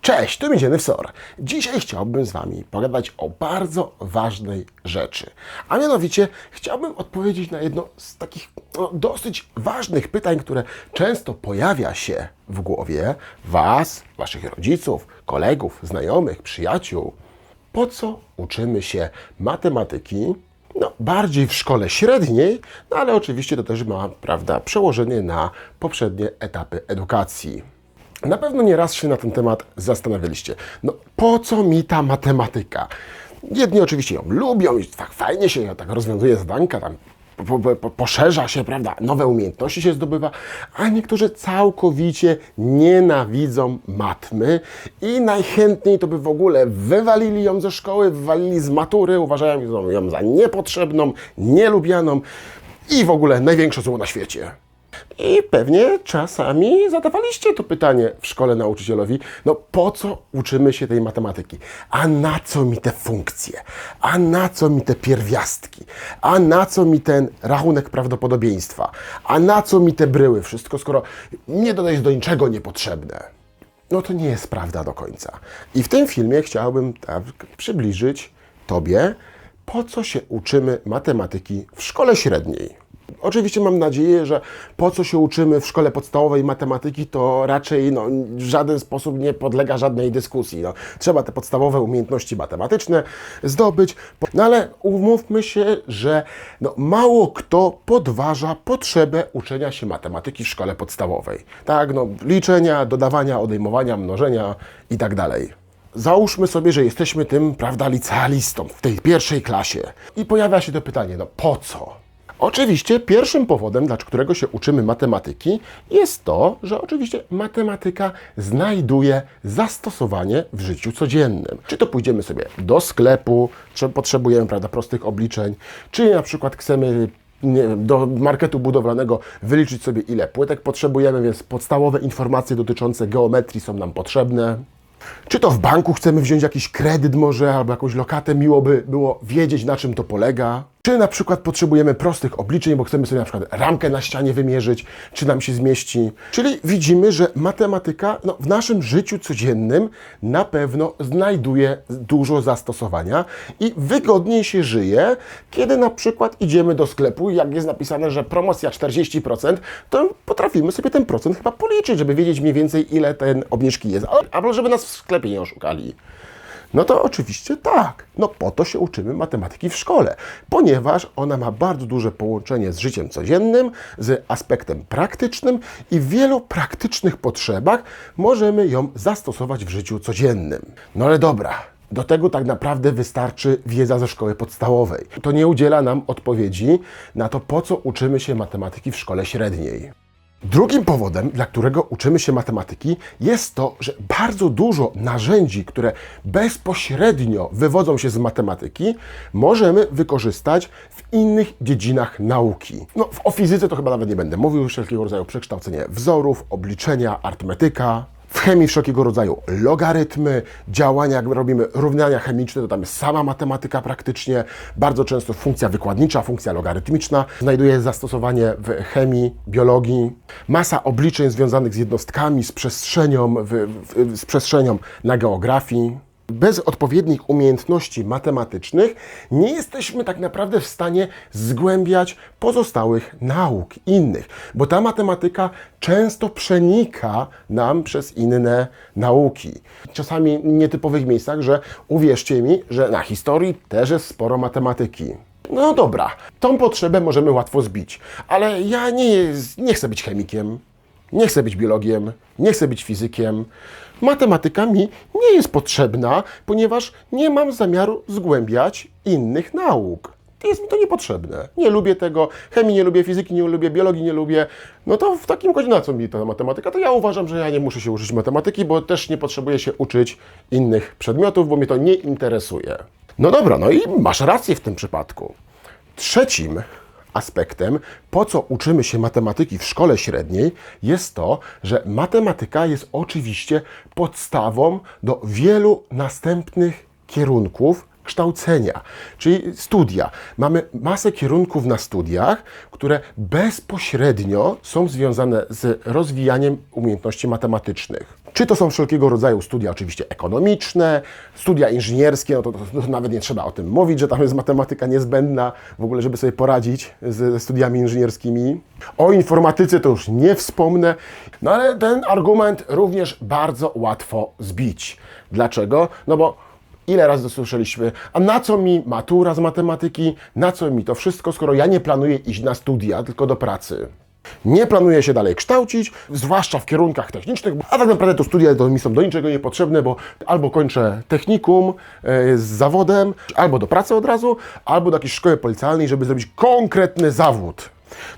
Cześć, tu Miedziany Wsor. Dzisiaj chciałbym z Wami pogadać o bardzo ważnej rzeczy. A mianowicie chciałbym odpowiedzieć na jedno z takich no, dosyć ważnych pytań, które często pojawia się w głowie Was, Waszych rodziców, kolegów, znajomych, przyjaciół. Po co uczymy się matematyki? No, bardziej w szkole średniej, no ale oczywiście to też ma, prawda, przełożenie na poprzednie etapy edukacji. Na pewno nie raz się na ten temat zastanawialiście. No po co mi ta matematyka? Jedni oczywiście ją lubią i tak fajnie się tak rozwiązuje zadanka, tam po, po, po, poszerza się, prawda, nowe umiejętności się zdobywa, a niektórzy całkowicie nienawidzą matmy i najchętniej to by w ogóle wywalili ją ze szkoły, wywalili z matury, uważają ją za niepotrzebną, nielubianą i w ogóle największe zło na świecie. I pewnie czasami zadawaliście to pytanie w szkole nauczycielowi, no po co uczymy się tej matematyki? A na co mi te funkcje? A na co mi te pierwiastki? A na co mi ten rachunek prawdopodobieństwa? A na co mi te bryły? Wszystko, skoro nie to jest do niczego niepotrzebne. No to nie jest prawda do końca. I w tym filmie chciałbym tak przybliżyć Tobie, po co się uczymy matematyki w szkole średniej. Oczywiście mam nadzieję, że po co się uczymy w szkole podstawowej matematyki, to raczej no, w żaden sposób nie podlega żadnej dyskusji. No, trzeba te podstawowe umiejętności matematyczne zdobyć, no ale umówmy się, że no, mało kto podważa potrzebę uczenia się matematyki w szkole podstawowej. Tak, no, liczenia, dodawania, odejmowania, mnożenia i tak dalej. Załóżmy sobie, że jesteśmy tym, prawda, licealistą w tej pierwszej klasie. I pojawia się to pytanie, no po co? Oczywiście pierwszym powodem, dla którego się uczymy matematyki, jest to, że oczywiście matematyka znajduje zastosowanie w życiu codziennym. Czy to pójdziemy sobie do sklepu, czy potrzebujemy prawda, prostych obliczeń, czy na przykład chcemy wiem, do marketu budowlanego wyliczyć sobie ile płytek potrzebujemy, więc podstawowe informacje dotyczące geometrii są nam potrzebne. Czy to w banku chcemy wziąć jakiś kredyt może, albo jakąś lokatę, miło by było wiedzieć na czym to polega. Czy na przykład potrzebujemy prostych obliczeń, bo chcemy sobie na przykład ramkę na ścianie wymierzyć, czy nam się zmieści. Czyli widzimy, że matematyka no, w naszym życiu codziennym na pewno znajduje dużo zastosowania i wygodniej się żyje, kiedy na przykład idziemy do sklepu i jak jest napisane, że promocja 40%, to potrafimy sobie ten procent chyba policzyć, żeby wiedzieć mniej więcej ile ten obniżki jest, albo żeby nas w sklepie nie oszukali. No to oczywiście tak. No po to się uczymy matematyki w szkole, ponieważ ona ma bardzo duże połączenie z życiem codziennym, z aspektem praktycznym i w wielu praktycznych potrzebach możemy ją zastosować w życiu codziennym. No ale dobra, do tego tak naprawdę wystarczy wiedza ze szkoły podstawowej. To nie udziela nam odpowiedzi na to, po co uczymy się matematyki w szkole średniej. Drugim powodem, dla którego uczymy się matematyki, jest to, że bardzo dużo narzędzi, które bezpośrednio wywodzą się z matematyki, możemy wykorzystać w innych dziedzinach nauki. No, o fizyce to chyba nawet nie będę mówił, wszelkiego rodzaju przekształcenie wzorów, obliczenia, arytmetyka, w chemii wszelkiego rodzaju logarytmy, działania, jak robimy równania chemiczne, to tam jest sama matematyka praktycznie. Bardzo często funkcja wykładnicza, funkcja logarytmiczna znajduje zastosowanie w chemii, biologii. Masa obliczeń związanych z jednostkami, z przestrzenią, w, w, z przestrzenią na geografii bez odpowiednich umiejętności matematycznych nie jesteśmy tak naprawdę w stanie zgłębiać pozostałych nauk innych, bo ta matematyka często przenika nam przez inne nauki. Czasami w nietypowych miejscach, że uwierzcie mi, że na historii też jest sporo matematyki. No dobra, tą potrzebę możemy łatwo zbić, ale ja nie, nie chcę być chemikiem, nie chcę być biologiem, nie chcę być fizykiem. Matematyka mi nie jest potrzebna, ponieważ nie mam zamiaru zgłębiać innych nauk. Jest mi to niepotrzebne. Nie lubię tego. Chemii nie lubię, fizyki nie lubię, biologii nie lubię. No to w takim razie na co mi ta matematyka? To ja uważam, że ja nie muszę się uczyć matematyki, bo też nie potrzebuję się uczyć innych przedmiotów, bo mnie to nie interesuje. No dobra, no i masz rację w tym przypadku. Trzecim aspektem, po co uczymy się matematyki w szkole średniej, jest to, że matematyka jest oczywiście podstawą do wielu następnych kierunków kształcenia, czyli studia. Mamy masę kierunków na studiach, które bezpośrednio są związane z rozwijaniem umiejętności matematycznych. Czy to są wszelkiego rodzaju studia, oczywiście ekonomiczne, studia inżynierskie, no to, to, to nawet nie trzeba o tym mówić, że tam jest matematyka niezbędna w ogóle, żeby sobie poradzić ze studiami inżynierskimi. O informatyce to już nie wspomnę, no ale ten argument również bardzo łatwo zbić. Dlaczego? No bo Ile razy słyszeliśmy, a na co mi matura z matematyki, na co mi to wszystko, skoro ja nie planuję iść na studia, tylko do pracy. Nie planuję się dalej kształcić, zwłaszcza w kierunkach technicznych, a tak naprawdę to studia to mi są do niczego niepotrzebne, bo albo kończę technikum e, z zawodem, albo do pracy od razu, albo do jakiejś szkoły policjalnej, żeby zrobić konkretny zawód.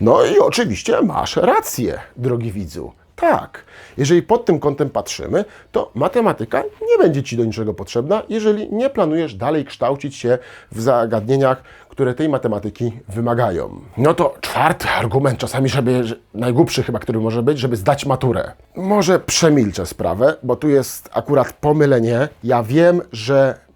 No i oczywiście masz rację, drogi widzu. Tak, jeżeli pod tym kątem patrzymy, to matematyka nie będzie Ci do niczego potrzebna, jeżeli nie planujesz dalej kształcić się w zagadnieniach, które tej matematyki wymagają. No to czwarty argument, czasami żeby, że- najgłupszy chyba, który może być, żeby zdać maturę. Może przemilczę sprawę, bo tu jest akurat pomylenie. Ja wiem, że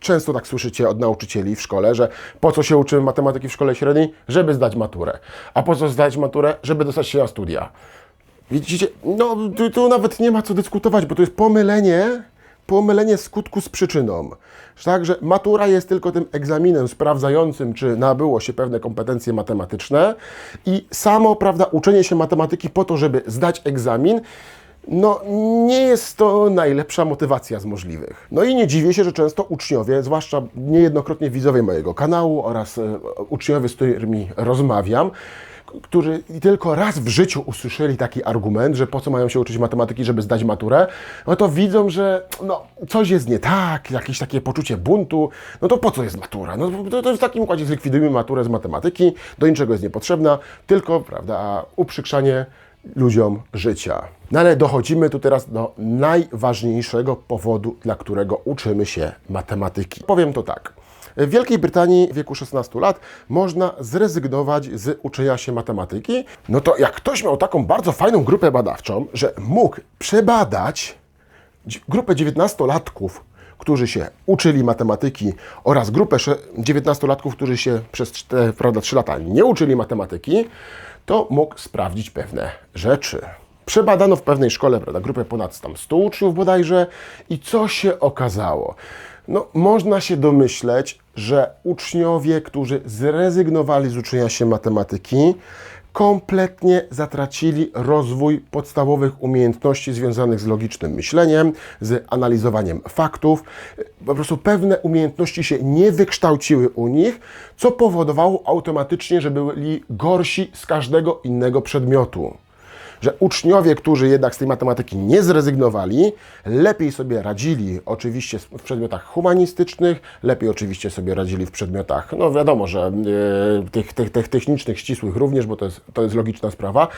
Często tak słyszycie od nauczycieli w szkole, że po co się uczymy matematyki w szkole średniej? Żeby zdać maturę. A po co zdać maturę? Żeby dostać się na studia. Widzicie, no tu, tu nawet nie ma co dyskutować, bo to jest pomylenie, pomylenie skutku z przyczyną. Także matura jest tylko tym egzaminem sprawdzającym, czy nabyło się pewne kompetencje matematyczne i samo, prawda, uczenie się matematyki po to, żeby zdać egzamin, no nie jest to najlepsza motywacja z możliwych. No i nie dziwię się, że często uczniowie, zwłaszcza niejednokrotnie widzowie mojego kanału oraz e, uczniowie, z którymi rozmawiam, którzy tylko raz w życiu usłyszeli taki argument, że po co mają się uczyć matematyki, żeby zdać maturę, no to widzą, że no, coś jest nie tak, jakieś takie poczucie buntu, no to po co jest matura? No to, to w takim układzie zlikwidujmy maturę z matematyki, do niczego jest niepotrzebna, tylko, prawda, uprzykrzanie ludziom życia. No ale dochodzimy tu teraz do najważniejszego powodu, dla którego uczymy się matematyki. Powiem to tak. W Wielkiej Brytanii w wieku 16 lat można zrezygnować z uczenia się matematyki. No to jak ktoś miał taką bardzo fajną grupę badawczą, że mógł przebadać grupę 19-latków, którzy się uczyli matematyki oraz grupę sze- 19-latków, którzy się przez czte- prawda, 3 lata nie uczyli matematyki, to mógł sprawdzić pewne rzeczy. Przebadano w pewnej szkole prawda, grupę ponad tam 100 uczniów bodajże i co się okazało? No, można się domyśleć, że uczniowie, którzy zrezygnowali z uczenia się matematyki, kompletnie zatracili rozwój podstawowych umiejętności związanych z logicznym myśleniem, z analizowaniem faktów. Po prostu pewne umiejętności się nie wykształciły u nich, co powodowało automatycznie, że byli gorsi z każdego innego przedmiotu że uczniowie, którzy jednak z tej matematyki nie zrezygnowali, lepiej sobie radzili oczywiście w przedmiotach humanistycznych, lepiej oczywiście sobie radzili w przedmiotach, no wiadomo, że yy, tych, tych, tych technicznych, ścisłych również, bo to jest, to jest logiczna sprawa,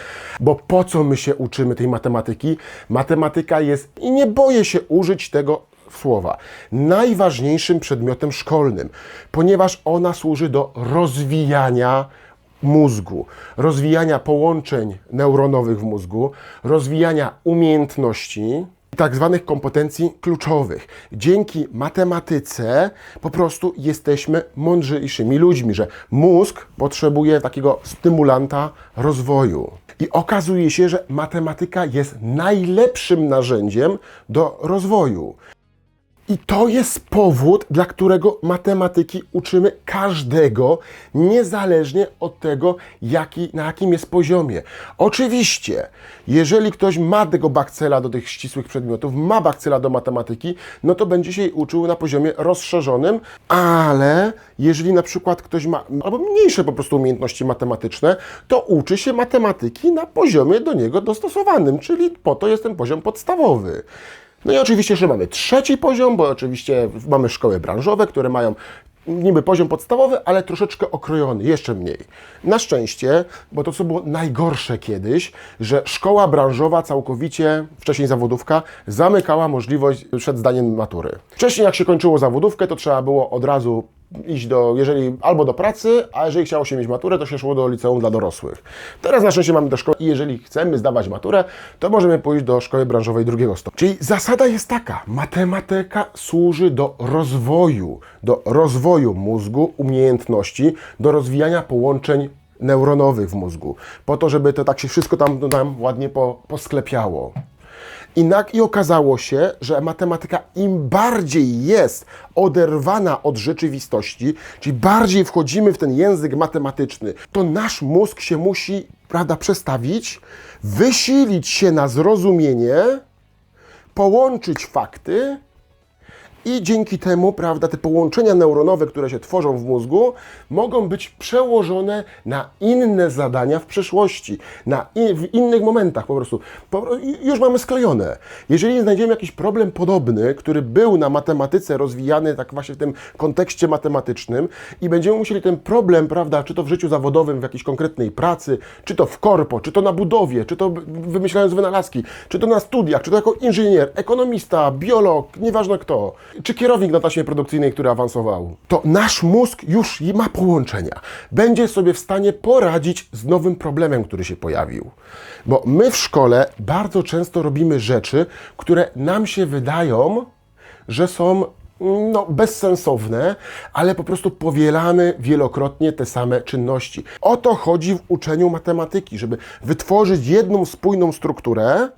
bo po co my się uczymy tej matematyki? Matematyka jest, i nie boję się użyć tego słowa, najważniejszym przedmiotem szkolnym, ponieważ ona służy do rozwijania mózgu, rozwijania połączeń neuronowych w mózgu, rozwijania umiejętności, tak zwanych kompetencji kluczowych. Dzięki matematyce po prostu jesteśmy mądrzejszymi ludźmi, że mózg potrzebuje takiego stymulanta rozwoju. I okazuje się, że matematyka jest najlepszym narzędziem do rozwoju. I to jest powód, dla którego matematyki uczymy każdego, niezależnie od tego, jaki, na jakim jest poziomie. Oczywiście, jeżeli ktoś ma tego bakcela do tych ścisłych przedmiotów, ma bakcela do matematyki, no to będzie się jej uczył na poziomie rozszerzonym, ale jeżeli na przykład ktoś ma albo mniejsze po prostu umiejętności matematyczne, to uczy się matematyki na poziomie do niego dostosowanym, czyli po to jest ten poziom podstawowy. No i oczywiście jeszcze mamy trzeci poziom, bo oczywiście mamy szkoły branżowe, które mają niby poziom podstawowy, ale troszeczkę okrojony, jeszcze mniej. Na szczęście, bo to co było najgorsze kiedyś, że szkoła branżowa całkowicie, wcześniej zawodówka, zamykała możliwość przed zdaniem matury. Wcześniej jak się kończyło zawodówkę, to trzeba było od razu iść do, jeżeli albo do pracy, a jeżeli chciało się mieć maturę, to się szło do liceum dla dorosłych. Teraz na szczęście mamy do szkoły i jeżeli chcemy zdawać maturę, to możemy pójść do szkoły branżowej drugiego stopnia. Czyli zasada jest taka, matematyka służy do rozwoju, do rozwoju mózgu, umiejętności, do rozwijania połączeń neuronowych w mózgu, po to, żeby to tak się wszystko tam, tam ładnie po, posklepiało. I, nak, I okazało się, że matematyka im bardziej jest oderwana od rzeczywistości, czyli bardziej wchodzimy w ten język matematyczny, to nasz mózg się musi, prawda, przestawić, wysilić się na zrozumienie, połączyć fakty i dzięki temu, prawda, te połączenia neuronowe, które się tworzą w mózgu, mogą być przełożone na inne zadania w przyszłości, na in, w innych momentach po prostu. Po, już mamy sklejone. Jeżeli znajdziemy jakiś problem podobny, który był na matematyce rozwijany tak właśnie w tym kontekście matematycznym i będziemy musieli ten problem, prawda, czy to w życiu zawodowym, w jakiejś konkretnej pracy, czy to w korpo, czy to na budowie, czy to wymyślając wynalazki, czy to na studiach, czy to jako inżynier, ekonomista, biolog, nieważne kto, czy kierownik na taśmie produkcyjnej, który awansował, to nasz mózg już ma połączenia. Będzie sobie w stanie poradzić z nowym problemem, który się pojawił. Bo my w szkole bardzo często robimy rzeczy, które nam się wydają, że są no, bezsensowne, ale po prostu powielamy wielokrotnie te same czynności. O to chodzi w uczeniu matematyki, żeby wytworzyć jedną spójną strukturę,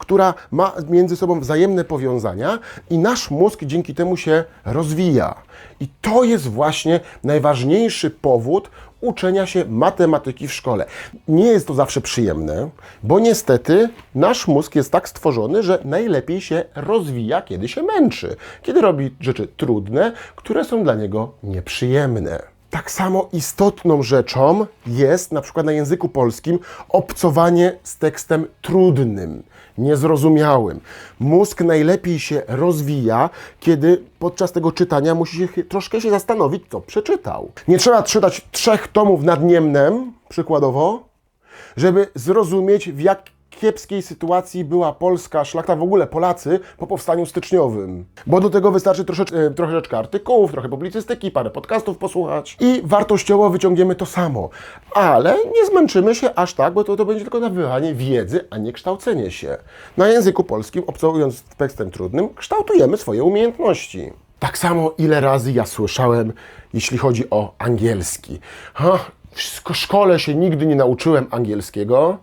która ma między sobą wzajemne powiązania i nasz mózg dzięki temu się rozwija. I to jest właśnie najważniejszy powód uczenia się matematyki w szkole. Nie jest to zawsze przyjemne, bo niestety nasz mózg jest tak stworzony, że najlepiej się rozwija, kiedy się męczy, kiedy robi rzeczy trudne, które są dla niego nieprzyjemne. Tak samo istotną rzeczą jest na przykład na języku polskim obcowanie z tekstem trudnym, niezrozumiałym. Mózg najlepiej się rozwija, kiedy podczas tego czytania musi się troszkę się zastanowić, co przeczytał. Nie trzeba czytać trzech tomów nad Niemnem, przykładowo, żeby zrozumieć, w jak kiepskiej sytuacji była polska szlachta, w ogóle Polacy, po powstaniu styczniowym. Bo do tego wystarczy troszeczkę, troszeczkę artykułów, trochę publicystyki, parę podcastów posłuchać i wartościowo wyciągniemy to samo. Ale nie zmęczymy się aż tak, bo to, to będzie tylko nabywanie wiedzy, a nie kształcenie się. Na języku polskim, obcołując z tekstem trudnym, kształtujemy swoje umiejętności. Tak samo ile razy ja słyszałem, jeśli chodzi o angielski. Ha, w szkole się nigdy nie nauczyłem angielskiego.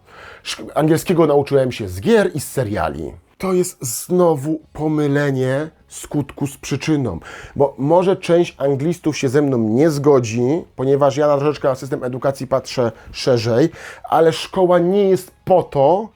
Angielskiego nauczyłem się z gier i z seriali. To jest znowu pomylenie skutku z przyczyną, bo może część anglistów się ze mną nie zgodzi, ponieważ ja na troszeczkę na system edukacji patrzę szerzej, ale szkoła nie jest po to,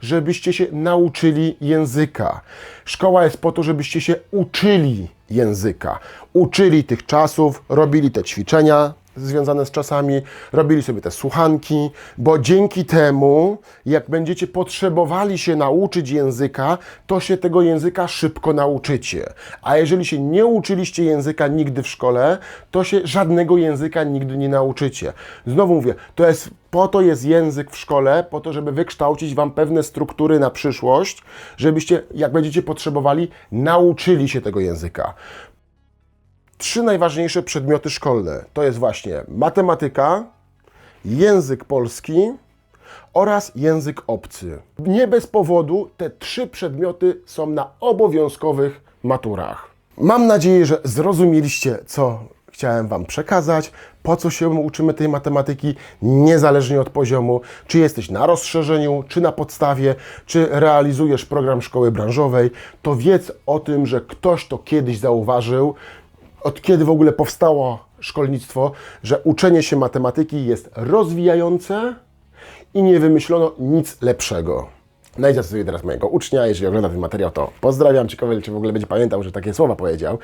żebyście się nauczyli języka. Szkoła jest po to, żebyście się uczyli języka. Uczyli tych czasów, robili te ćwiczenia, związane z czasami, robili sobie te słuchanki, bo dzięki temu, jak będziecie potrzebowali się nauczyć języka, to się tego języka szybko nauczycie. A jeżeli się nie uczyliście języka nigdy w szkole, to się żadnego języka nigdy nie nauczycie. Znowu mówię, to jest po to jest język w szkole, po to, żeby wykształcić Wam pewne struktury na przyszłość, żebyście, jak będziecie potrzebowali, nauczyli się tego języka trzy najważniejsze przedmioty szkolne. To jest właśnie matematyka, język polski oraz język obcy. Nie bez powodu te trzy przedmioty są na obowiązkowych maturach. Mam nadzieję, że zrozumieliście, co chciałem Wam przekazać, po co się uczymy tej matematyki, niezależnie od poziomu, czy jesteś na rozszerzeniu, czy na podstawie, czy realizujesz program szkoły branżowej, to wiedz o tym, że ktoś to kiedyś zauważył, od kiedy w ogóle powstało szkolnictwo, że uczenie się matematyki jest rozwijające i nie wymyślono nic lepszego. Najdzie sobie teraz mojego ucznia, jeżeli ogląda ten materiał, to pozdrawiam. Ciekawe, czy w ogóle będzie pamiętał, że takie słowa powiedział.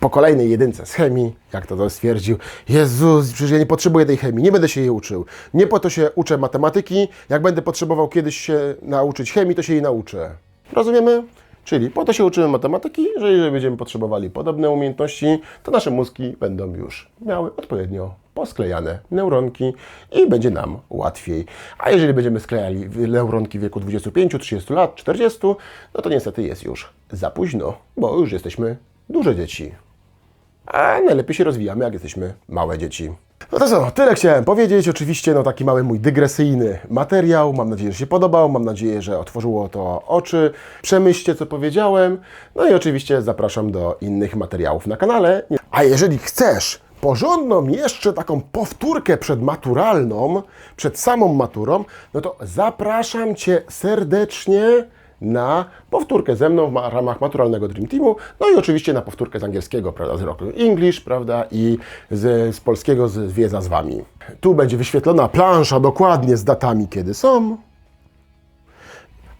Po kolejnej jedynce z chemii, jak to, to stwierdził, Jezus, przecież ja nie potrzebuję tej chemii, nie będę się jej uczył. Nie po to się uczę matematyki, jak będę potrzebował kiedyś się nauczyć chemii, to się jej nauczę. Rozumiemy? Czyli po to się uczymy matematyki, że jeżeli będziemy potrzebowali podobne umiejętności, to nasze mózgi będą już miały odpowiednio posklejane neuronki i będzie nam łatwiej. A jeżeli będziemy sklejali neuronki w wieku 25, 30 lat, 40, no to niestety jest już za późno, bo już jesteśmy duże dzieci. a najlepiej się rozwijamy, jak jesteśmy małe dzieci. No to co, tyle chciałem powiedzieć. Oczywiście, no taki mały mój dygresyjny materiał. Mam nadzieję, że się podobał. Mam nadzieję, że otworzyło to oczy. Przemyślcie, co powiedziałem. No i oczywiście zapraszam do innych materiałów na kanale. A jeżeli chcesz porządną jeszcze taką powtórkę przedmaturalną, przed samą maturą, no to zapraszam Cię serdecznie na powtórkę ze mną w ma- ramach maturalnego Dream Teamu, no i oczywiście na powtórkę z angielskiego, prawda, z Roku English, prawda, i z, z polskiego z Wiedza z Wami. Tu będzie wyświetlona plansza dokładnie z datami, kiedy są,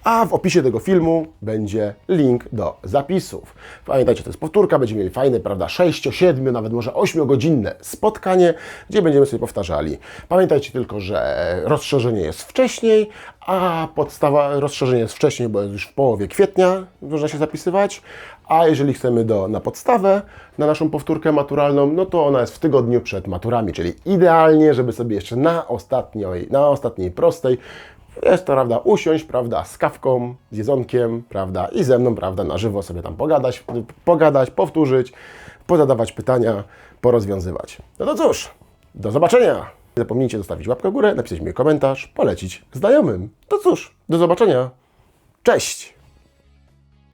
a w opisie tego filmu będzie link do zapisów. Pamiętajcie, to jest powtórka, będziemy mieli fajne, prawda, 6, 7, nawet może 8-godzinne spotkanie, gdzie będziemy sobie powtarzali. Pamiętajcie tylko, że rozszerzenie jest wcześniej, a podstawa rozszerzenie jest wcześniej, bo jest już w połowie kwietnia, można się zapisywać, a jeżeli chcemy do, na podstawę, na naszą powtórkę maturalną, no to ona jest w tygodniu przed maturami, czyli idealnie, żeby sobie jeszcze na ostatniej, na ostatniej prostej jest to, prawda, usiąść, prawda, z kawką, z jedzonkiem, prawda, i ze mną, prawda, na żywo sobie tam pogadać, pogadać, powtórzyć, pozadawać pytania, porozwiązywać. No to cóż, do zobaczenia! Nie zapomnijcie zostawić łapkę w górę, napisać mi komentarz, polecić znajomym. To cóż, do zobaczenia. Cześć!